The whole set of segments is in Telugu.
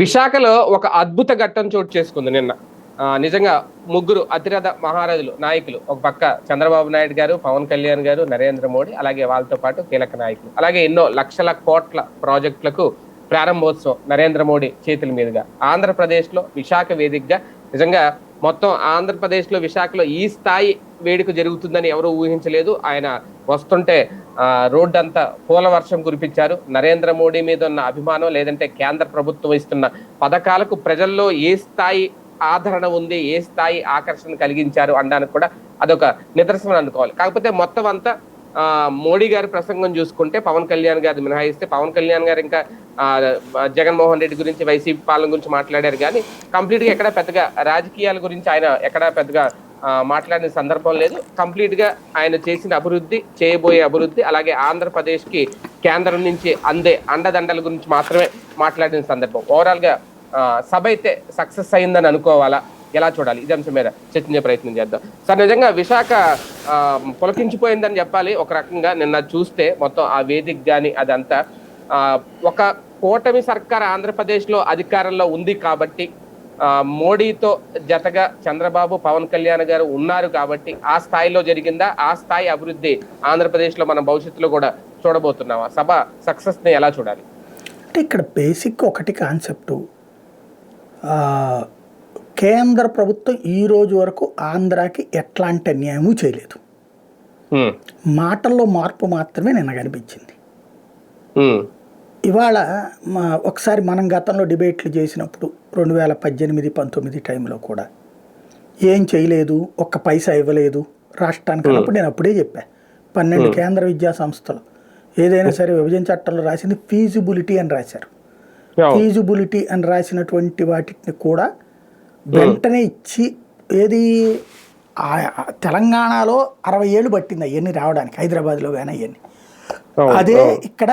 విశాఖలో ఒక అద్భుత ఘట్టం చోటు చేసుకుంది నిన్న. నిజంగా ముగ్గురు అతిరథ మహారాజులు నాయకులు ఒక పక్క చంద్రబాబు నాయుడు గారు పవన్ కళ్యాణ్ గారు నరేంద్ర మోడీ అలాగే వాళ్ళతో పాటు కీలక నాయకులు. అలాగే ఎన్నో లక్షల కోట్ల ప్రాజెక్టులకు ప్రారంభోత్సవం నరేంద్ర మోడీ చేతుల మీదుగా. ఆంధ్రప్రదేశ్లో విశాఖ వేదికగా నిజంగా మొత్తం ఆంధ్రప్రదేశ్లో విశాఖలో ఈ స్థాయి వేడుక జరుగుతుందని ఎవరూ ఊహించలేదు. ఆయన వస్తుంటే ఆ, రోడ్డు అంతా పూల వర్షం కురిపించారు. నరేంద్ర మోడీ మీద ఉన్న అభిమానం లేదంటే కేంద్ర ప్రభుత్వం ఇస్తున్న పథకాలకు ప్రజల్లో ఏ స్థాయి ఆదరణ ఉంది ఏ స్థాయి ఆకర్షణ కలిగించారు అనడానికి కూడా అదొక నిదర్శనం అనుకోవాలి. కాకపోతే మొత్తం అంతా మోడీ గారి ప్రసంగం చూసుకుంటే పవన్ కళ్యాణ్ గారి మినహాయిస్తే పవన్ కళ్యాణ్ గారు ఇంకా జగన్మోహన్ రెడ్డి గురించి వైసీపీ పాలన గురించి మాట్లాడారు. కానీ కంప్లీట్గా ఎక్కడ పెద్దగా రాజకీయాల గురించి ఆయన ఎక్కడ పెద్దగా మాట్లాడిన సందర్భం లేదు. కంప్లీట్గా ఆయన చేసిన అభివృద్ధి చేయబోయే అభివృద్ధి అలాగే ఆంధ్రప్రదేశ్కి కేంద్రం నుంచి అందే అండదండల గురించి మాత్రమే మాట్లాడిన సందర్భం. ఓవరాల్గా సభ అయితే సక్సెస్ అయిందని అనుకోవాలా? ఎలా చూడాలి? ఇది అంశం మీద చర్చించే ప్రయత్నం చేద్దాం. సార్ నిజంగా విశాఖ పులకించిపోయిందని చెప్పాలి. ఒక రకంగా నిన్న చూస్తే మొత్తం ఆ వేదిక కానీ అదంతా ఒక కూటమి సర్కార్ ఆంధ్రప్రదేశ్లో అధికారంలో ఉంది కాబట్టి మోడీతో జతగా చంద్రబాబు పవన్ కళ్యాణ్ గారు ఉన్నారు కాబట్టి ఆ స్థాయిలో జరిగిందా? ఆ స్థాయి అభివృద్ధి ఆంధ్రప్రదేశ్లో మనం భవిష్యత్తులో కూడా చూడబోతున్నామా? సభ సక్సెస్ని ఎలా చూడాలి? అంటే ఇక్కడ బేసిక్ ఒకటి కాన్సెప్టు. కేంద్ర ప్రభుత్వం ఈ రోజు వరకు ఆంధ్రాకి ఎట్లాంటి అన్యాయము చేయలేదు. మాటల్లో మార్పు మాత్రమే నిన్న కనిపించింది. ఇవాళ ఒకసారి మనం గతంలో డిబేట్లు చేసినప్పుడు రెండు వేల పద్దెనిమిది పంతొమ్మిది టైంలో కూడా ఏం చేయలేదు ఒక్క పైసా ఇవ్వలేదు రాష్ట్రానికి అన్నప్పుడు నేను అప్పుడే చెప్పా. పన్నెండు కేంద్ర విద్యా సంస్థలు ఏదైనా సరే విభజన చట్టంలో రాసింది ఫీజిబిలిటీ అని రాశారు. ఫీజిబిలిటీ అని రాసినటువంటి వాటిని కూడా వెంటనే ఇచ్చి ఏది తెలంగాణలో అరవై ఏళ్ళు పట్టింది అవన్నీ రావడానికి హైదరాబాద్లో కానీ అవన్నీ అవును, అదే. ఇక్కడ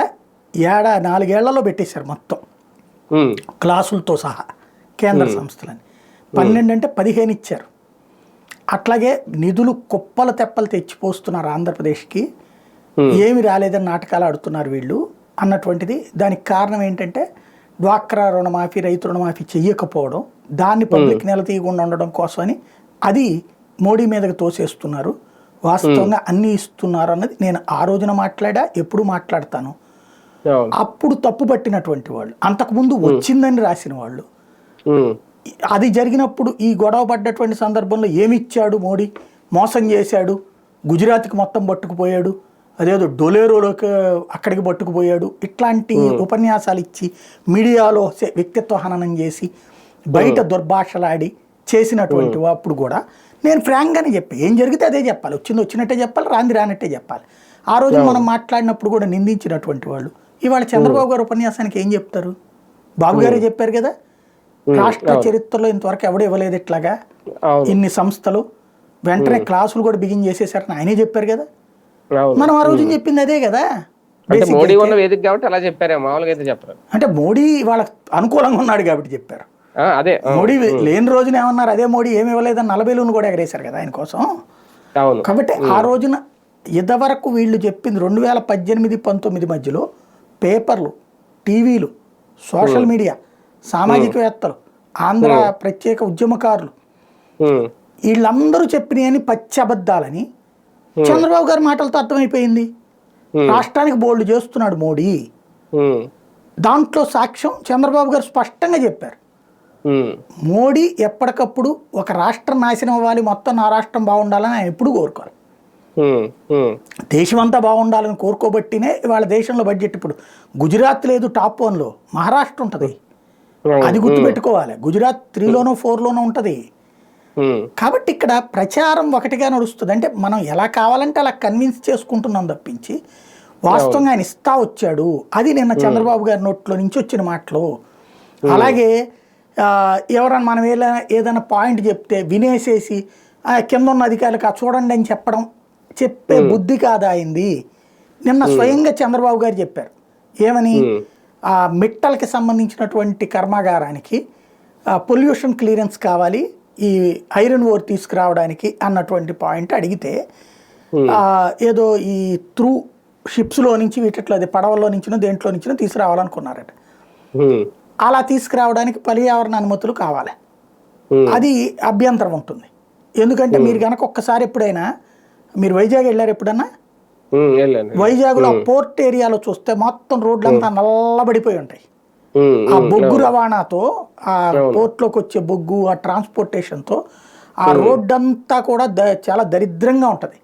ఏడా నాలుగేళ్ళలో పెట్టేశారు మొత్తం. క్లాసులతో సహా కేంద్ర సంస్థలని. పన్నెండు అంటే పదిహేను ఇచ్చారు. అట్లాగే నిధులు కుప్పల తెప్పలు తెచ్చిపోస్తున్నారు ఆంధ్రప్రదేశ్కి. ఏమి రాలేదని నాటకాలు ఆడుతున్నారు వీళ్ళు అన్నటువంటిది. దానికి కారణం ఏంటంటే డ్వాక్రా రుణమాఫీ రైతు రుణమాఫీ చెయ్యకపోవడం దాన్ని పబ్లిక్ నిలతీయకుండా ఉండడం కోసమని అది మోడీ మీదకి తోసేస్తున్నారు. వాస్తవంగా అన్నీ ఇస్తున్నారు అన్నది నేను ఆ రోజున మాట్లాడా ఎప్పుడు మాట్లాడతాను. అప్పుడు తప్పు పట్టినటువంటి వాళ్ళు అంతకుముందు వచ్చిందని రాసిన వాళ్ళు. అది జరిగినప్పుడు ఈ గొడవ పడ్డటువంటి సందర్భంలో ఏమి ఇచ్చాడు మోడీ? మోసం చేశాడు గుజరాత్కి మొత్తం పట్టుకుపోయాడు అదేదో డొలేరోలోకి అక్కడికి పట్టుకుపోయాడు. ఇట్లాంటి ఉపన్యాసాలు ఇచ్చి మీడియాలో వ్యక్తిత్వ హననం చేసి బయట దుర్భాషలాడి చేసినటువంటి అప్పుడు కూడా నేను ఫ్రాంక్గానే చెప్పి. ఏం జరిగితే అదే చెప్పాలి. వచ్చింది వచ్చినట్టే చెప్పాలి రాంది రానట్టే చెప్పాలి. ఆ రోజు మనం మాట్లాడినప్పుడు కూడా నిందించినటువంటి వాళ్ళు. ఇవాళ చంద్రబాబు గారు ఉపన్యాసానికి ఏం చెప్తారు? బాబు గారే చెప్పారు కదా? రాష్ట్ర చరిత్రలో ఇంతవరకు ఎవడు ఇవ్వలేదు ఇట్లాగా? ఇన్ని సంస్థలు వెంటనే క్లాసులు కూడా బిగిన్ చేసేసారని ఆయనే చెప్పారు కదా? మనం ఆ రోజు చెప్పింది అదే కదా? అంటే మోడీ ఉన్న వేదిక కాబట్టి అలా చెప్పారే మామూలుగా అయితే చెప్పరు. అంటే మోడీ వాళ్ళకి అనుకూలంగా ఉన్నాడు కాబట్టి చెప్పారు. అదే. మోడీ లేని రోజున ఏమన్నారు? అదే మోడీ ఏమి ఇవ్వలేదని నలభైలోను కూడా ఎగరేశారు కదా ఆయన కోసం. కాబట్టి ఆ రోజున ఇంతవరకు వీళ్ళు చెప్పింది రెండు వేల పద్దెనిమిది పంతొమ్మిది మధ్యలో పేపర్లు టీవీలు సోషల్ మీడియా సామాజికవేత్తలు ఆంధ్ర ప్రత్యేక ఉద్యమకారులు వీళ్ళందరూ చెప్పినాయని పచ్చి అబద్ధాలని చంద్రబాబు గారి మాటలతో అర్థమైపోయింది. రాష్ట్రానికి బోల్డ్ చేస్తున్నాడు మోడీ. ఉమ్, దాంట్లో సాక్ష్యం చంద్రబాబు గారు స్పష్టంగా చెప్పారు. మోడీ ఎప్పటికప్పుడు ఒక రాష్ట్రం నాశనం అవ్వాలి మొత్తం నా రాష్ట్రం బాగుండాలని ఆయన ఎప్పుడు కోరుకోరు. ఉమ్, ఉమ్, దేశం అంతా బాగుండాలని కోరుకోబట్టినే వాళ్ళ దేశంలో బడ్జెట్ ఇప్పుడు గుజరాత్ లేదు టాప్ వన్లో మహారాష్ట్ర ఉంటుంది. అది గుర్తుపెట్టుకోవాలి. గుజరాత్ త్రీలోనో ఫోర్లోనో ఉంటుంది. కాబట్టి ఇక్కడ ప్రచారం ఒకటిగా నడుస్తుంది. అంటే మనం ఎలా కావాలంటే అలా కన్విన్స్ చేసుకుంటున్నాం తప్పించి వాస్తవంగా ఆయన ఇస్తా వచ్చాడు. అది నిన్న చంద్రబాబు గారి నోట్లో నుంచి వచ్చిన మాటలు. అలాగే ఎవరన్నా మనం ఏదైనా ఏదైనా పాయింట్ చెప్తే వినేసేసి "ఆ, కింద ఉన్న అధికారులకు "ఆ, చూడండి అని చెప్పడం చెప్పే బుద్ధి కాదా అయింది? నిన్న స్వయంగా చంద్రబాబు గారు చెప్పారు. ఏమని? ఆ మిట్టలకి సంబంధించినటువంటి కర్మాగారానికి పొల్యూషన్ క్లియరెన్స్ కావాలి. ఈ ఐరన్ ఓర్ తీసుకురావడానికి అన్నటువంటి పాయింట్ అడిగితే ఆ, ఏదో ఈ త్రూ షిప్స్లో నుంచి వీటిట్లో అది పడవల్లో నుంచినో దేంట్లో నుంచినో తీసుకురావాలనుకున్నారట. ఉమ్, అలా తీసుకురావడానికి పర్యావరణ అనుమతులు కావాలి. ఉమ్, అది అభ్యంతరం ఉంటుంది. ఎందుకంటే మీరు కనుక ఒక్కసారి ఎప్పుడైనా మీరు వైజాగ్ వెళ్ళారు ఎప్పుడన్నా? వైజాగ్లో పోర్ట్ ఏరియాలో చూస్తే మొత్తం రోడ్లంతా నల్లబడిపోయి ఉంటాయి. ఆ బొగ్గు రవాణాతో ఆ పోర్ట్లోకి వచ్చే బొగ్గు ఆ ట్రాన్స్పోర్టేషన్తో ఆ రోడ్డు అంతా కూడా చాలా దరిద్రంగా ఉంటుంది.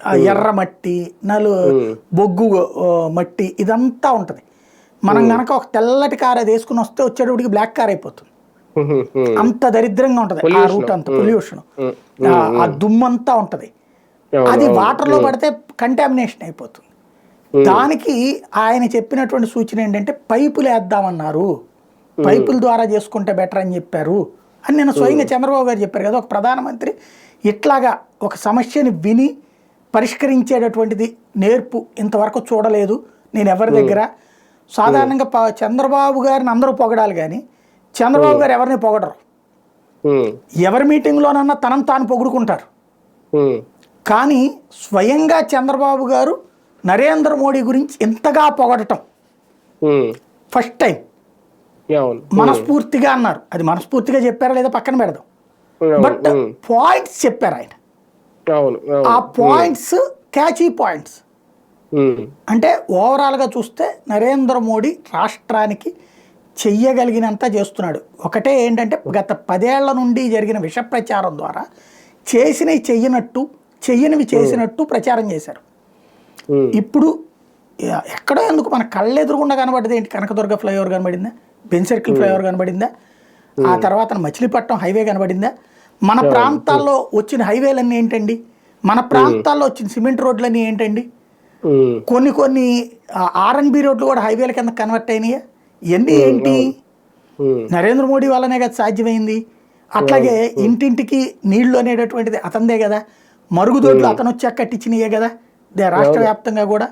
ఆ ఎర్ర మట్టి నలు బొగ్గు మట్టి ఇదంతా ఉంటుంది. మనం గనక ఒక తెల్లటి కార్ అది వేసుకుని వస్తే వచ్చేటప్పటికి బ్లాక్ కార్ అయిపోతుంది. అంత దరిద్రంగా ఉంటుంది. ఆ రూట్ అంతా పొల్యూషన్ ఆ దుమ్మంతా ఉంటుంది. అది అవును. వాటర్లో పడితే కంటామినేషన్ అయిపోతుంది. దానికి ఆయన చెప్పినటువంటి సూచన ఏంటంటే పైపులు వేద్దామన్నారు. పైపుల ద్వారా చేసుకుంటే బెటర్ అని చెప్పారు. అని నేను స్వయంగా చంద్రబాబు గారు చెప్పారు కదా ఒక ప్రధానమంత్రి ఇట్లాగా ఒక సమస్యని విని పరిష్కరించేటటువంటిది నేర్పు ఇంతవరకు చూడలేదు నేను ఎవరి దగ్గర. సాధారణంగా చంద్రబాబు గారిని అందరూ పొగడాలి కానీ చంద్రబాబు గారు ఎవరిని పొగడరు. ఎవరి మీటింగ్లోనన్నా తనను తాను పొగుడుకుంటారు. కానీ స్వయంగా చంద్రబాబు గారు నరేంద్ర మోడీ గురించి ఇంతగా పొగడటం. First time. మనస్ఫూర్తిగా అన్నారు. అది మనస్ఫూర్తిగా చెప్పారా లేదా పక్కన పెడదాం. బట్ పాయింట్స్ చెప్పారు ఆయన. ఆ పాయింట్స్ క్యాచీ పాయింట్స్. అంటే ఓవరాల్గా చూస్తే నరేంద్ర మోడీ రాష్ట్రానికి చెయ్యగలిగినంత చేస్తున్నాడు. ఒకటే ఏంటంటే గత పదేళ్ళ నుండి జరిగిన విష ప్రచారం ద్వారా చేసినవి చెయ్యనట్టు చెయ్యనివి చేసినట్టు ప్రచారం చేశారు. ఇప్పుడు ఎక్కడో ఎందుకు మన కళ్ళు ఎదురుగుండా కనబడ్డది ఏంటి? కనకదుర్గ ఫ్లైఓవర్ కనబడిందా? బెన్ సర్కిల్ ఫ్లైఓవర్ కనబడిందా? ఆ తర్వాత మచిలీపట్నం హైవే కనబడిందా? మన ప్రాంతాల్లో వచ్చిన హైవేలన్నీ ఏంటండి? మన ప్రాంతాల్లో వచ్చిన సిమెంట్ రోడ్లన్నీ ఏంటండి? కొన్ని కొన్ని ఆర్ఎన్బి రోడ్లు కూడా హైవేల కింద కన్వర్ట్ అయినాయా? ఇవన్నీ ఏంటి? నరేంద్ర మోడీ వల్లనే కదా సాధ్యమైంది. అట్లాగే ఇంటింటికి నీళ్ళు అనేటటువంటిది అతందే కదా. మరుగుదొడ్లు అతను వచ్చాక కట్టించినయే కదా. రాష్ట్ర వ్యాప్తంగా కూడా.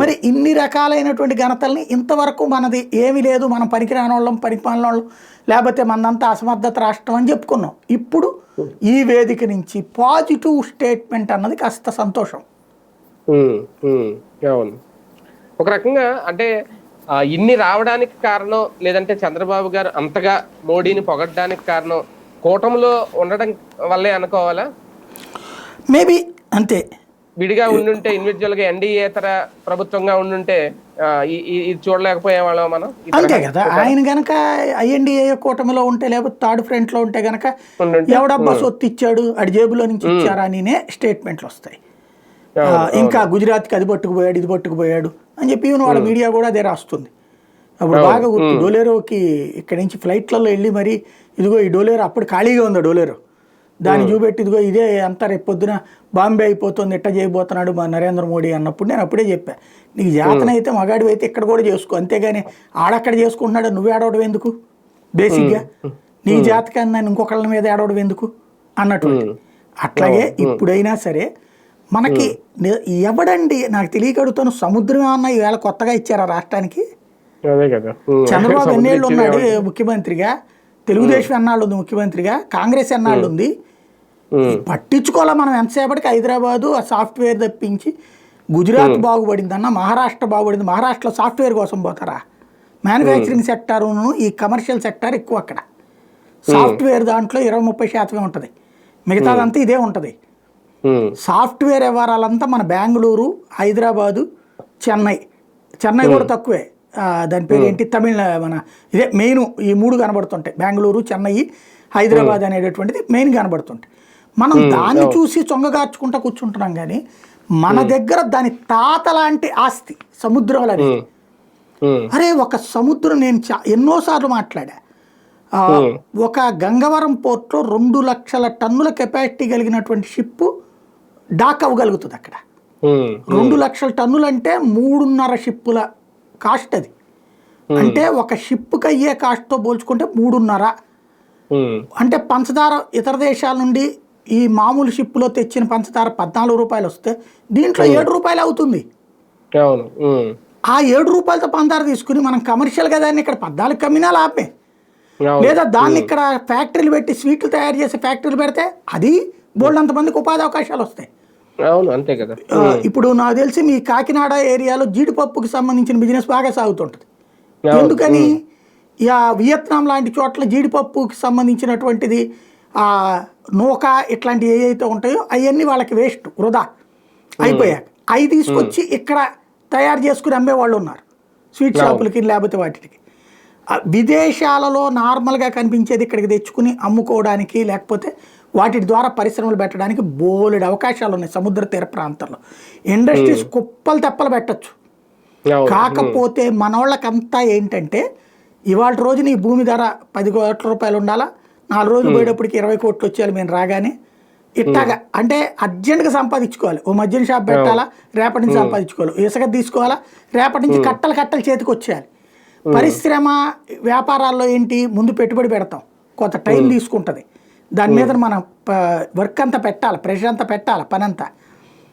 మరి ఇన్ని రకాలైనటువంటి ఘనతల్ని ఇంతవరకు మనది ఏమీ లేదు మనం పనికిరాని వాళ్ళం పరిపాలన వాళ్ళం లేకపోతే మనదంతా అసమర్థత రాష్ట్రం అని చెప్పుకున్నాం. ఇప్పుడు ఈ వేదిక నుంచి పాజిటివ్ స్టేట్మెంట్ అన్నది కాస్త సంతోషం. అవును. ఒక రకంగా అంటే ఇన్ని రావడానికి కారణం లేదంటే చంద్రబాబు గారు అంతగా మోడీని పొగడ్డానికి కారణం కూటమిలో ఉండడం వల్లే అనుకోవాలా? మేబీ అంతే. విడిగా ఉండుంటే ఇండివిజువల్గా ఎన్డీఏతర ప్రభుత్వంగా ఉండుంటే ఇది చూడలేకపోయే వాళ్ళం మనం. అంతే కదా. ఆయన గనక ఐఎన్డిఏ కూటమిలో ఉంటే లేకపోతే థర్డ్ ఫ్రంట్లో ఉంటే గనక ఎవడబ్బా సొత్తు ఇచ్చాడు అడి జేబులో నుంచి ఇచ్చారా అనినే స్టేట్మెంట్లు వస్తాయి. ఇంకా గుజరాత్కి అది పట్టుకుపోయాడు ఇది పట్టుకుపోయాడు అని చెప్పి వాళ్ళ మీడియా కూడా అదే రాస్తుంది. అప్పుడు బాగా గుర్తు డోలేరోకి ఇక్కడి నుంచి ఫ్లైట్లలో వెళ్ళి మరి ఇదిగో ఈ డోలేరో అప్పుడు ఖాళీగా ఉంది డోలేరో. దాన్ని చూపెట్టి ఇదిగో ఇదే అంతా రేపు పొద్దున బాంబే అయిపోతుంది ఎట్ట చేయబోతున్నాడు మా నరేంద్ర మోడీ అన్నప్పుడు నేను అప్పుడే చెప్పా. నీకు జాతన అయితే మగాడివి అయితే ఇక్కడ కూడా చేసుకో అంతేగాని ఆడక్కడ చేసుకుంటున్నాడు నువ్వు ఆడవడం ఎందుకు? బేసిక్గా నీ జాతకాన్ని నేను ఇంకొకళ్ళ మీద ఆడవడం ఎందుకు? అన్నటువంటి. అట్లాగే ఇప్పుడైనా సరే మనకి ఎవడండి నాకు తెలియక అడుగుతాను సముద్రం ఏమన్నా ఈవేళ కొత్తగా ఇచ్చారా రాష్ట్రానికి. చంద్రబాబు ఎన్నేళ్ళు ఉన్నాడు ముఖ్యమంత్రిగా? తెలుగుదేశం ఎన్నాళ్ళు ఉంది ముఖ్యమంత్రిగా కాంగ్రెస్ ఎన్నాళ్ళు ఉంది పట్టించుకోవాలా మనం ఎంతసేపటికి హైదరాబాదు ఆ సాఫ్ట్వేర్ తప్పించి? గుజరాత్ బాగుపడిందన్న మహారాష్ట్ర బాగుపడింది. మహారాష్ట్రలో సాఫ్ట్వేర్ కోసం పోతారా? మ్యానుఫ్యాక్చరింగ్ సెక్టారును ఈ కమర్షియల్ సెక్టార్ ఎక్కువ అక్కడ. సాఫ్ట్వేర్ దాంట్లో ఇరవై ముప్పై శాతమే ఉంటుంది. మిగతాదంతా ఇదే ఉంటుంది. సాఫ్ట్వేర్ వ్యవహారాలంతా మన బెంగళూరు హైదరాబాదు చెన్నై. చెన్నై కూడా తక్కువే. దాని పేరు ఏంటి? తమిళ మన ఇదే మెయిన్ ఈ మూడు కనబడుతుంటాయి. బెంగళూరు చెన్నై హైదరాబాద్ అనేటటువంటిది మెయిన్ కనబడుతుంటాయి. మనం దాన్ని చూసి చొంగగార్చుకుంటా కూర్చుంటున్నాం కానీ మన దగ్గర దాని తాత లాంటి ఆస్తి సముద్రం అనేది అరే ఒక సముద్రం నేను చా ఎన్నోసార్లు మాట్లాడా. ఒక గంగవరం పోర్ట్లో రెండు లక్షల టన్నుల కెపాసిటీ కలిగినటువంటి షిప్ డాక్ అవ్వగలుగుతుంది అక్కడ. రెండు లక్షల టన్నులు అంటే మూడున్నర షిప్పుల కాస్ట్ అది. అంటే ఒక షిప్కి అయ్యే కాస్ట్తో పోల్చుకుంటే మూడున్నర. అంటే పంచదార ఇతర దేశాల నుండి ఈ మామూలు షిప్లో తెచ్చిన పంచదార పద్నాలుగు రూపాయలు వస్తే దీంట్లో ఏడు రూపాయలు అవుతుంది. ఆ ఏడు రూపాయలతో పంచదార తీసుకుని మనం కమర్షియల్గా దాన్ని ఇక్కడ పద్నాలుగు కమ్మినా లాభమే. లేదా దాన్ని ఇక్కడ ఫ్యాక్టరీలు పెట్టి స్వీట్లు తయారు చేసే ఫ్యాక్టరీలు పెడితే అది బోల్డ్ మందికి ఉపాధి అవకాశాలు వస్తాయి. అవును అంతే కదా. ఇప్పుడు నాకు తెలిసి మీ కాకినాడ ఏరియాలో జీడిపప్పుకి సంబంధించిన బిజినెస్ బాగా సాగుతుంటుంది. ఎందుకని ఇక వియత్నాం లాంటి చోట్ల జీడిపప్పుకి సంబంధించినటువంటిది ఆ నూక ఇట్లాంటివి ఏవైతే ఉంటాయో అవన్నీ వాళ్ళకి వేస్ట్ వృధా. అయిపోయాక అవి తీసుకొచ్చి ఇక్కడ తయారు చేసుకుని అమ్మే వాళ్ళు ఉన్నారు. స్వీట్ షాపులకి లేకపోతే వాటికి. విదేశాలలో నార్మల్గా కనిపించేది ఇక్కడికి తెచ్చుకుని అమ్ముకోవడానికి లేకపోతే వాటి ద్వారా పరిశ్రమలు పెట్టడానికి బోలెడు అవకాశాలు ఉన్నాయి సముద్ర తీర ప్రాంతంలో. ఇండస్ట్రీస్ కుప్పలు తెప్పలు పెట్టచ్చు. కాకపోతే మనోళ్ళకంతా ఏంటంటే ఇవాళ రోజు నీ భూమి ధర పది కోట్ల రూపాయలు ఉండాలా? నాలుగు రోజులు పోయేటప్పటికి ఇరవై కోట్లు వచ్చేయాలి మేము రాగానే. ఇట్టాగా. అంటే అర్జెంట్గా సంపాదించుకోవాలి. ఓ మద్యం షాప్ పెట్టాలా? రేపటి నుంచి సంపాదించుకోవాలి. ఇసుక తీసుకోవాలా? రేపటి నుంచి కట్టలు కట్టలు చేతికి వచ్చేయాలి. పరిశ్రమ వ్యాపారాల్లో ఏంటి? ముందు పెట్టుబడి పెడతాం. కొంత టైం తీసుకుంటుంది. దాని మీద మనం వర్క్ అంతా పెట్టాలి ప్రెషర్ అంతా పెట్టాలి పని అంతా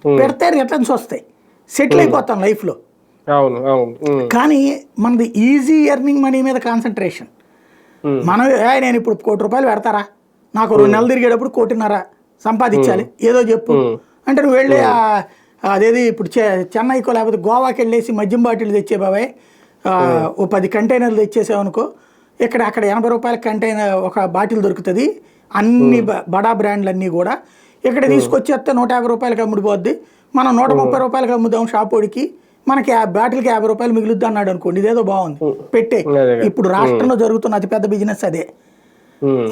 పెడితే రిటర్న్స్ వస్తాయి. సెటిల్ అయిపోతాం లైఫ్లో అవును అవును కానీ మనది ఈజీ ఎర్నింగ్ మనీ మీద కాన్సన్ట్రేషన్. మనం "ఏ, నేను ఇప్పుడు కోటి రూపాయలు పెడతారా? నాకు రెండు నెలలు తిరిగేటప్పుడు కోటిన్నర సంపాదించాలి. ఏదో చెప్పు. అంటే నువ్వు వెళ్ళి అదేది ఇప్పుడు చెన్నైకో లేకపోతే గోవాకి వెళ్ళేసి మద్యం బాటిల్ తెచ్చే బాబాయ్ ఓ పది కంటైనర్లు తెచ్చేసావనుకో ఇక్కడ అక్కడ ఎనభై రూపాయల కంటైనర్ ఒక బాటిల్ దొరుకుతుంది. అన్ని బ- బడా బ్రాండ్లు అన్నీ కూడా. ఇక్కడ తీసుకొచ్చేస్తే నూట యాభై రూపాయలకి అమ్ముడిపోద్ది. మనం నూట ముప్పై రూపాయలకి అమ్ముదాం షాపోడికి మనకి ఆ బాటిల్కి యాభై రూపాయలు మిగులుద్ది అన్నాడు అనుకోండి ఇదేదో బాగుంది. పెట్టే. ఇప్పుడు రాష్ట్రంలో జరుగుతున్న అతిపెద్ద బిజినెస్ అదే.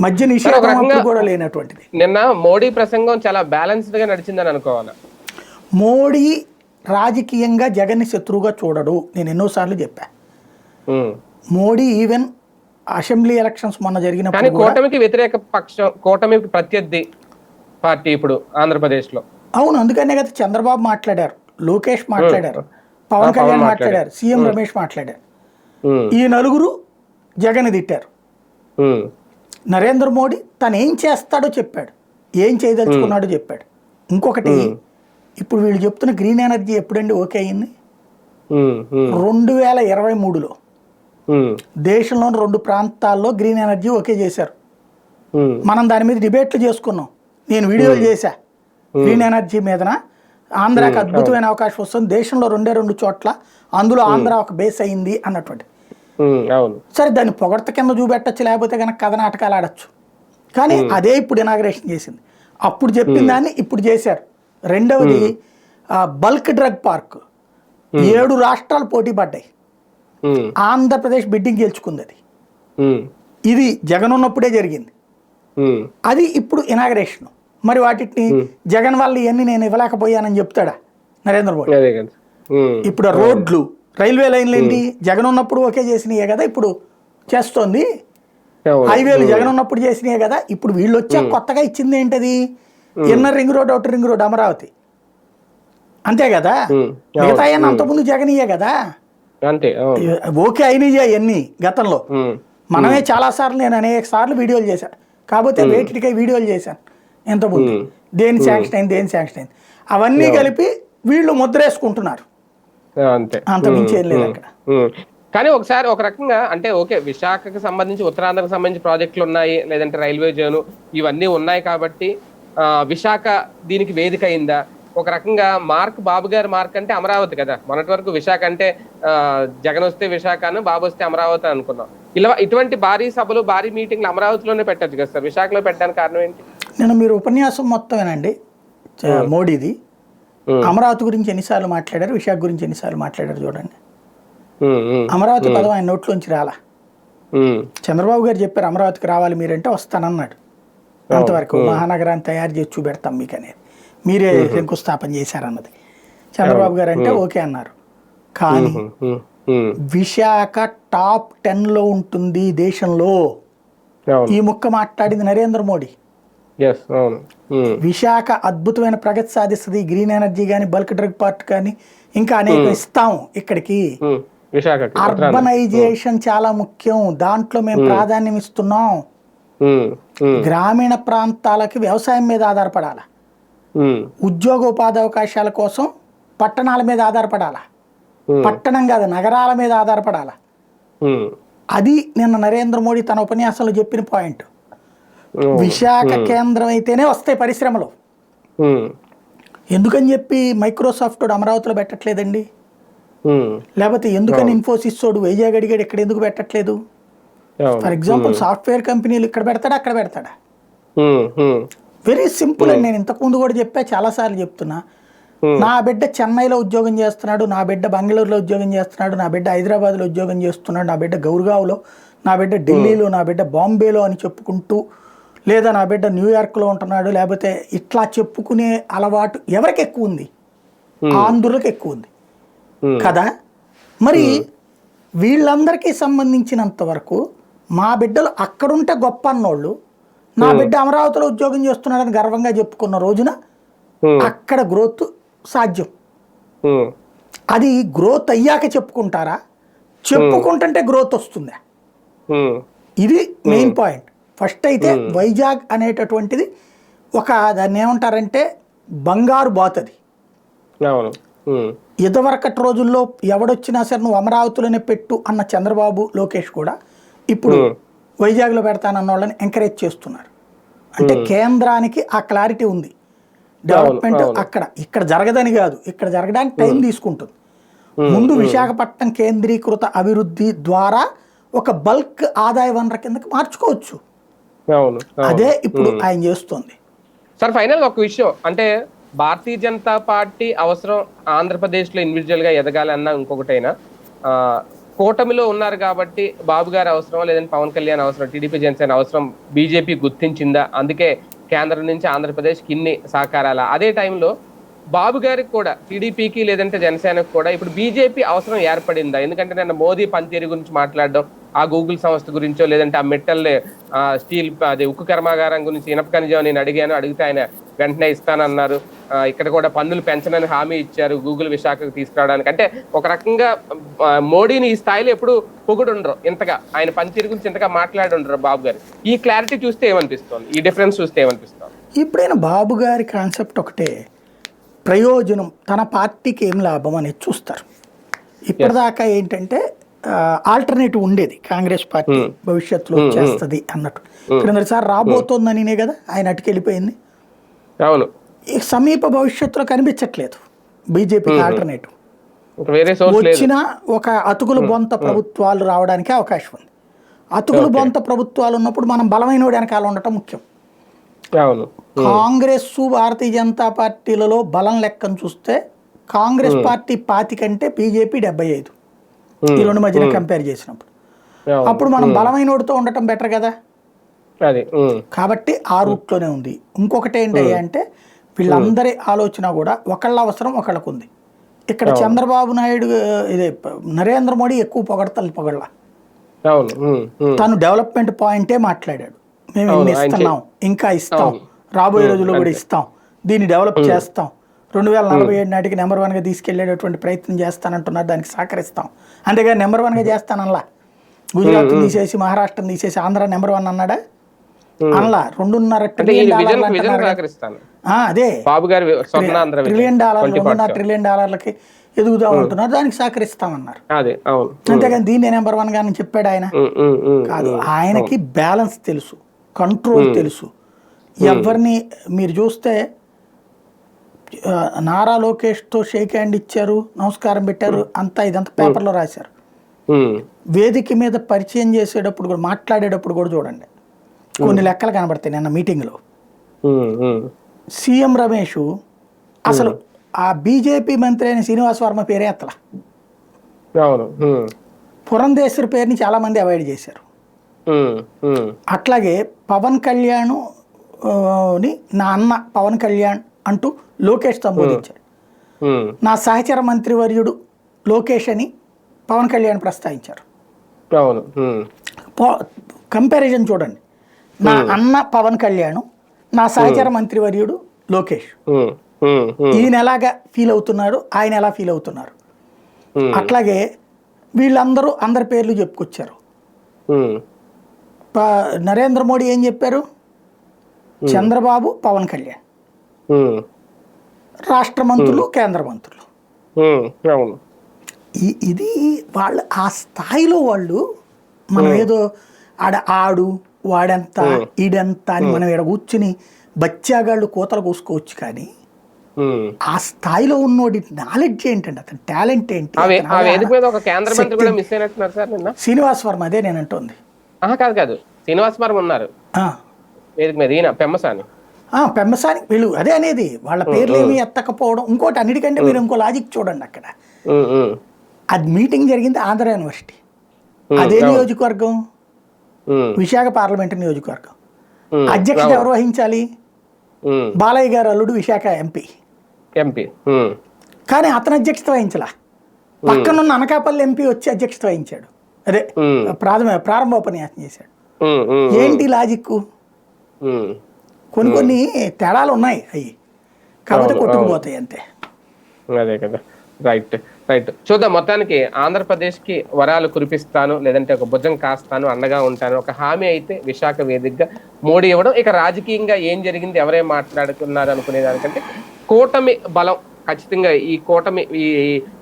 మద్య నిషేధం కూడా లేనటువంటిది. నిన్న మోడీ ప్రసంగం చాలా బ్యాలెన్స్డ్గా నడిచిందని అనుకోవాలి? మోడీ రాజకీయంగా జగన్ని శత్రువుగా చూడడు. నేను ఎన్నోసార్లు చెప్పా. మోడీ ఈవెన్ అసెంబ్లీ ఎలక్షన్స్ మొన్న కానీ జరిగినప్పుడు కూడా కూటమికి వ్యతిరేక పక్షం కూటమికి ప్రత్యర్థి పార్టీ ఇప్పుడు ఆంధ్రప్రదేశ్లో అవును అందుకనే కదా చంద్రబాబు మాట్లాడారు లోకేష్ మాట్లాడారు పవన్ కళ్యాణ్ మాట్లాడారు సీఎం రమేష్ మాట్లాడారు. ఈ నలుగురు జగన్ తిట్టారు. నరేంద్ర మోడీ తను ఏం చేస్తాడో చెప్పాడు ఏం చేయదలుచుకున్నాడో చెప్పాడు. ఇంకొకటి ఇప్పుడు వీళ్ళు చెప్తున్న గ్రీన్ ఎనర్జీ ఎప్పుడండి ఓకే అయింది? రెండు వేల ఇరవై మూడులో. దేశంలోని రెండు ప్రాంతాల్లో గ్రీన్ ఎనర్జీ ఓకే చేశారు. మనం దాని మీద డిబేట్లు చేసుకున్నాం. నేను వీడియోలు చేశా. గ్రీన్ ఎనర్జీ మీదన ఆంధ్రాకి అద్భుతమైన అవకాశం వస్తుంది. దేశంలో రెండే రెండు చోట్ల అందులో ఆంధ్ర ఒక బేస్ అయింది అన్నటువంటి. సరే దాన్ని పొగడత కింద చూపెట్టచ్చు లేకపోతే కనుక కథ నాటకాలు ఆడచ్చు. కానీ అదే ఇప్పుడు ఇనాగ్రేషన్ చేసింది. అప్పుడు చెప్పిన దాన్ని ఇప్పుడు చేశారు. రెండవది బల్క్ డ్రగ్ పార్క్ ఏడు రాష్ట్రాలు పోటీ పడ్డాయి. ఆంధ్రప్రదేశ్ బిడ్డింగ్ గెలుచుకుంది అది ఇది జగన్ ఉన్నప్పుడే జరిగింది అది ఇప్పుడు ఇనాగ్రేషన్. మరి వాటిని జగన్ వల్ల ఇవన్నీ నేను ఇవ్వలేకపోయానని చెప్తాడా నరేంద్ర మోడీ? ఇప్పుడు రోడ్లు రైల్వే లైన్లు ఏంటి? జగన్ ఉన్నప్పుడు ఓకే చేసినాయే కదా ఇప్పుడు చేస్తోంది. హైవేలు జగన్ ఉన్నప్పుడు చేసినాయే కదా ఇప్పుడు వీళ్ళు వచ్చా కొత్తగా ఇచ్చింది ఏంటది? Inner ring road outer ring road Amaravati. అంతే కదా? మిగతా అంతకుముందు జగన్ ఇయ్యే కదా? అంతే ఓకే అయినాయి అవన్నీ గతంలో. మనమే చాలా సార్లు నేను అనేక సార్లు వీడియోలు చేశాను కాకపోతే వేటికై వీడియోలు చేశాను ఎంతమంది దేని శాంక్షన్ అయింది దేని శాంక్షన్ అయింది. అవన్నీ కలిపి వీళ్ళు ముద్రేసుకుంటున్నారు. అంతే. అంత మించి ఏం లేదు అక్కడ. కానీ ఒకసారి ఒక రకంగా అంటే ఓకే విశాఖకి సంబంధించి ఉత్తరాంధ్రకు సంబంధించి ప్రాజెక్టులు ఉన్నాయి లేదంటే రైల్వే జోను ఇవన్నీ ఉన్నాయి కాబట్టి విశాఖ దీనికి వేదిక అయిందా? ఒక రకంగా మార్క్ బాబు గారి మార్క్ అంటే అమరావతి కదా. మొన్నటి వరకు విశాఖ అంటే జగన్ వస్తే విశాఖను బాబు వస్తే అమరావతి అని అనుకున్నాం. ఇలా ఇటువంటి భారీ సభలు భారీ మీటింగ్లు అమరావతిలోనే పెట్టచ్చు కదా సార్? విశాఖలో పెట్టడానికి కారణం ఏంటి? నేను మీరు ఉపన్యాసం మొత్తం వినండి చ- మోడీది. అమరావతి గురించి ఎన్నిసార్లు మాట్లాడారు? విశాఖ గురించి ఎన్నిసార్లు మాట్లాడారు చూడండి. అమరావతి పదం ఆయన నోట్లోంచి రాలా. చంద్రబాబు గారు చెప్పారు అమరావతికి రావాలి మీరంటే వస్తానన్నాడు. అంతవరకు మహానగరాన్ని తయారు చేసి చూపెడతాం మీకు అనేది మీరే శంకుస్థాపన చేశారన్నది. చంద్రబాబు గారు అంటే ఓకే అన్నారు. కానీ విశాఖ టాప్ టెన్లో ఉంటుంది దేశంలో. ఈ ముక్క మాట్లాడింది నరేంద్ర మోడీ. విశాఖ అద్భుతమైన ప్రగతి సాధిస్తుంది గ్రీన్ ఎనర్జీ కానీ బల్క్ డ్రగ్ పార్ట్ కానీ ఇంకా అనేక ఇస్తాం ఇక్కడికి. అర్బనైజేషన్ చాలా ముఖ్యం. దాంట్లో మేము ప్రాధాన్యం ఇస్తున్నాం. గ్రామీణ ప్రాంతాలకి వ్యవసాయం మీద ఆధారపడాలి? ఉద్యోగ ఉపాధి అవకాశాల కోసం పట్టణాల మీద ఆధారపడాలా? పట్టణం కాదు నగరాల మీద ఆధారపడాలా? అది నిన్న నరేంద్ర మోడీ తన ఉపన్యాసంలో చెప్పిన పాయింట్. విశాఖ కేంద్రం అయితేనే వస్తాయి పరిశ్రమలు. ఎందుకని చెప్పి మైక్రోసాఫ్ట్ అమరావతిలో పెట్టట్లేదండి? లేకపోతే ఎందుకని ఇన్ఫోసిస్ వాడు వైజాగ్ అడిగాడు ఇక్కడ ఎందుకు పెట్టట్లేదు. ఫర్ ఎగ్జాంపుల్ సాఫ్ట్వేర్ కంపెనీలు ఇక్కడ పెడతాడా అక్కడ పెడతాడా? వెరీ సింపుల్ అండి నేను ఇంతకుముందు కూడా చెప్పా చాలాసార్లు చెప్తున్నా. Hmm. నా బిడ్డ చెన్నైలో ఉద్యోగం చేస్తున్నాడు నా బిడ్డ బెంగళూరులో ఉద్యోగం చేస్తున్నాడు నా బిడ్డ హైదరాబాద్లో ఉద్యోగం చేస్తున్నాడు నా బిడ్డ గౌర్గావ్లో నా బిడ్డ ఢిల్లీలో నా బిడ్డ బాంబేలో అని చెప్పుకుంటూ లేదా నా బిడ్డ న్యూయార్క్లో ఉంటున్నాడు లేకపోతే ఇట్లా చెప్పుకునే అలవాటు ఎవరికి ఎక్కువ ఉంది? ఆంధ్రులకు ఎక్కువ ఉంది. ఉమ్, కదా? మరి వీళ్ళందరికీ సంబంధించినంత వరకు మా బిడ్డలు అక్కడుంటే గొప్ప అన్నోళ్ళు నా బిడ్డ అమరావతిలో ఉద్యోగం చేస్తున్నాడని గర్వంగా చెప్పుకున్న రోజున ఉమ్, అక్కడ గ్రోత్ సాధ్యం. ఉమ్, అది గ్రోత్ అయ్యాక చెప్పుకుంటారా? చెప్పుకుంటుంటే గ్రోత్ వస్తుందా? ఇది మెయిన్ పాయింట్ ఫస్ట్ అయితే వైజాగ్ అనేటటువంటిది ఒక దాన్ని ఏమంటారంటే బంగారు బాతది. ఉమ్, ఇదివరకటి రోజుల్లో ఎవడొచ్చినా సరే నువ్వు అమరావతిలోనే పెట్టు అన్న చంద్రబాబు లోకేష్ కూడా ఇప్పుడు వైజాగ్లో పెడతానన్న వాళ్ళని ఎంకరేజ్ చేస్తున్నారు. అంటే కేంద్రానికి ఆ క్లారిటీ ఉంది. డెవలప్మెంట్ అక్కడ. ఇక్కడ జరగదని కాదు. ఇక్కడ జరగడానికి టైం తీసుకుంటుంది. ముందు విశాఖపట్నం కేంద్రీకృత అభివృద్ధి ద్వారా ఒక బల్క్ ఆదాయ వనరు కిందకి మార్చుకోవచ్చు. అదే ఇప్పుడు ఆయన చేస్తుంది. సార్ ఫైనల్ ఒక విషయం. అంటే భారతీయ జనతా పార్టీ అవసరం ఆంధ్రప్రదేశ్లో ఇండివిజువల్గా ఎదగాలన్నా ఇంకొకటైనా. కూటమిలో ఉన్నారు కాబట్టి బాబు గారు అవసరం లేదంటే పవన్ కళ్యాణ్ అవసరం టీడీపీ జనసేన అవసరం బీజేపీ గుర్తించిందా? అందుకే కేంద్రం నుంచి ఆంధ్రప్రదేశ్కి ఇన్ని సహకారాల? అదే టైంలో బాబు గారికి కూడా టీడీపీకి లేదంటే జనసేనకు కూడా ఇప్పుడు బీజేపీ అవసరం ఏర్పడిందా? ఎందుకంటే నేను మోదీ పనితీరు గురించి మాట్లాడడం ఆ గూగుల్ సంస్థ గురించో లేదంటే ఆ మెటల్ ఆ, స్టీల్ అదే ఉక్కు కర్మాగారం గురించి ఇనప ఖనిజం నేను అడిగాను అడిగితే ఆయన వెంటనే ఇస్తానన్నారు. ఇక్కడ కూడా పన్నులు పెంచనని హామీ ఇచ్చారు గూగుల్ విశాఖకు తీసుకురావడానికి. అంటే ఒక రకంగా మోడీని ఈ స్థాయిలో ఎప్పుడు పొగుడుండరు ఇంతగా. ఆయన పనితీరు గురించి ఇంతగా మాట్లాడి ఉండరు బాబు గారు. ఈ క్లారిటీ చూస్తే ఏమనిపిస్తుంది? ఈ డిఫరెన్స్ చూస్తే ఏమనిపిస్తుంది? ఇప్పుడైనా బాబు గారి కాన్సెప్ట్ ఒకటే ప్రయోజనం తన పార్టీకి ఏం లాభం అనేది చూస్తారు. ఇప్పటిదాకా ఏంటంటే ఆల్టర్నేటివ్ ఉండేది. కాంగ్రెస్ పార్టీ భవిష్యత్తులో చేస్తుంది అన్నట్టు. క్రిందసారి రాబోతోందనినే కదా ఆయన అటుకెళ్ళిపోయింది. అవును. ఈ సమీప భవిష్యత్తులో కనిపించట్లేదు బీజేపీకి ఆల్టర్నేటివ్ వచ్చిన ఒక అతుకులు బొంత ప్రభుత్వాలు రావడానికి అవకాశం ఉంది. అతుకులు బొంత ప్రభుత్వాలు ఉన్నప్పుడు మనం బలమైన వెనకాల ఉండటం ముఖ్యం. కాంగ్రెస్ భారతీయ జనతా పార్టీలలో బలం లెక్కను చూస్తే కాంగ్రెస్ పార్టీ పాతి కంటే బీజేపీ డెబ్బై ఐదు. ఈ రెండు మధ్యన కంపేర్ చేసినప్పుడు. అప్పుడు మనం బలమైనోడితో ఉండటం బెటర్ కదా? కాబట్టి ఆ రూట్లోనే ఉంది. ఇంకొకటి ఏంటయ్యా అంటే వీళ్ళందరి ఆలోచన కూడా ఒకళ్ళ అవసరం ఒకళ్ళకు ఉంది. ఇక్కడ చంద్రబాబు నాయుడు ఇదే నరేంద్ర మోడీ ఎక్కువ పొగడతలు ఉమ్, తను డెవలప్మెంట్ పాయింటే మాట్లాడాడు. మేము ఇస్తున్నాం? ఇంకా ఇస్తాం. రాబోయే రోజుల్లో కూడా ఇస్తాం. దీన్ని డెవలప్ చేస్తాం. రెండు వేల నలభై ఏడు నాటికి నెంబర్ వన్గా తీసుకెళ్ళేటటువంటి ప్రయత్నం చేస్తానంటున్నారు. దానికి సహకరిస్తాం. అంతేగా నెంబర్ వన్గా చేస్తానల్లా గుజరాత్ తీసేసి మహారాష్ట్రని తీసేసి ఆంధ్ర నెంబర్ వన్ అన్నాడా? అనలా. రెండున్నర ట్రిలియన్ డాలర్లు అదే. బాబు గారి ట్రిలియన్ డాలర్లు రెండున్నర ట్రిలియన్ డాలర్లకి ఎదుగుదాం అంటున్నారు. దానికి సహకరిస్తామన్నారు. అంతేగాని దీన్ని నెంబర్ వన్ గాని చెప్పాడు ఆయన. కాదు ఆయనకి బ్యాలెన్స్ తెలుసు కంట్రోల్ తెలుసు. ఎవరిని మీరు చూస్తే నారా లోకేష్తో షేక్ హ్యాండ్ ఇచ్చారు నమస్కారం పెట్టారు అంతా ఇదంతా పేపర్లో రాశారు. వేదిక మీద పరిచయం చేసేటప్పుడు కూడా మాట్లాడేటప్పుడు కూడా చూడండి. కొన్ని లెక్కలు కనబడతాయి నిన్న మీటింగ్లో. సీఎం రమేష్ అసలు ఆ బీజేపీ మంత్రి అయిన శ్రీనివాస్ వర్మ పేరే ఎత్తలా. పురంధేశ్వరి పేరుని చాలామంది అవాయిడ్ చేశారు. అట్లాగే పవన్ కళ్యాణ్ని నా అన్న పవన్ కళ్యాణ్ అంటూ లోకేష్ సంబోధించాడు నా సహచర మంత్రివర్యుడు లోకేష్ అని పవన్ కళ్యాణ్ ప్రస్తావించారు. కంపారిజన్ చూడండి. నా అన్న పవన్ కళ్యాణ్ నా సహచర మంత్రివర్యుడు లోకేష్. ఈయన ఎలాగా ఫీల్ అవుతున్నాడు ఆయన ఎలా ఫీల్ అవుతున్నారు? అట్లాగే వీళ్ళందరూ అందరి పేర్లు చెప్పుకొచ్చారు. నరేంద్ర మోడీ ఏం చెప్పారు? చంద్రబాబు పవన్ కళ్యాణ్. రాష్ట్ర మంత్రులు కేంద్ర మంత్రులు ఇది వాళ్ళు ఆ స్థాయిలో వాళ్ళు మనం ఏదో ఆడ ఆడు వాడెంత ఈడెంత అని మనం ఇక్కడ కూర్చుని బచ్చాగాళ్ళు కోతలు కూసుకోవచ్చు కానీ. ఆ స్థాయిలో ఉన్నోడి నాలెడ్జ్ ఏంటండి? అతని టాలెంట్ ఏంటి? శ్రీనివాస్ వర్మ అదే నేను అంటుంది కాదు కాదు. శ్రీనివాసవరం ఉన్నారు. ఆ. వేదిక మీద ఈయన పెమ్మసాని. ఆ, పెమ్మసాని వీళ్ళు అదే అనేది. వాళ్ళ పేర్లు ఏమి ఎత్తకపోవడం ఇంకోటి అన్నిటికంటే మీరు ఇంకో లాజిక్ చూడండి అక్కడ. అది మీటింగ్ జరిగింది ఆంధ్ర యూనివర్సిటీ. అదే. నియోజకవర్గం. విశాఖ పార్లమెంట్ నియోజకవర్గం. అధ్యక్షత. ఎవరు వహించాలి? బాలయ్య గారు అల్లుడు విశాఖ ఎంపీ. ఎంపీ. కానీ అతను అధ్యక్షత వహించలా. పక్కనున్న అనకాపల్లి ఎంపీ వచ్చి అధ్యక్షత వహించాడు. అదే ప్రాథమిక ప్రారంభోపన్యాసం చేశాడు. ఏంటి లాజిక్. కొన్ని కొన్ని తేడాలు ఉన్నాయి అవి అవును, కొట్టుకుపోతాయి అంతే. అదే కదా. Right right. చూద్దాం మొత్తానికి ఆంధ్రప్రదేశ్కి వరాలు కురిపిస్తాను లేదంటే ఒక భుజం కాస్తాను అండగా ఉంటాను. ఒక హామీ అయితే విశాఖ వేదికగా మోడీ ఇవ్వడం. ఇక రాజకీయంగా ఏం జరిగింది ఎవరేం మాట్లాడుతున్నారు అనుకునే దానికంటే కూటమి బలం ఖచ్చితంగా ఈ కూటమి ఈ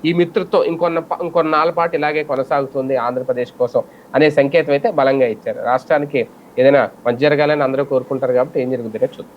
ఈ మిత్రత్వం ఇంకొన్న ఇంకొన్నాళ్ళ పాటు ఇలాగే కొనసాగుతుంది ఆంధ్రప్రదేశ్ కోసం అనే సంకేతం అయితే బలంగా ఇచ్చారు. రాష్ట్రానికి ఏదైనా మంచి జరగాలని అందరూ కోరుకుంటారు కాబట్టి ఏం జరుగుతుందో చూద్దాం.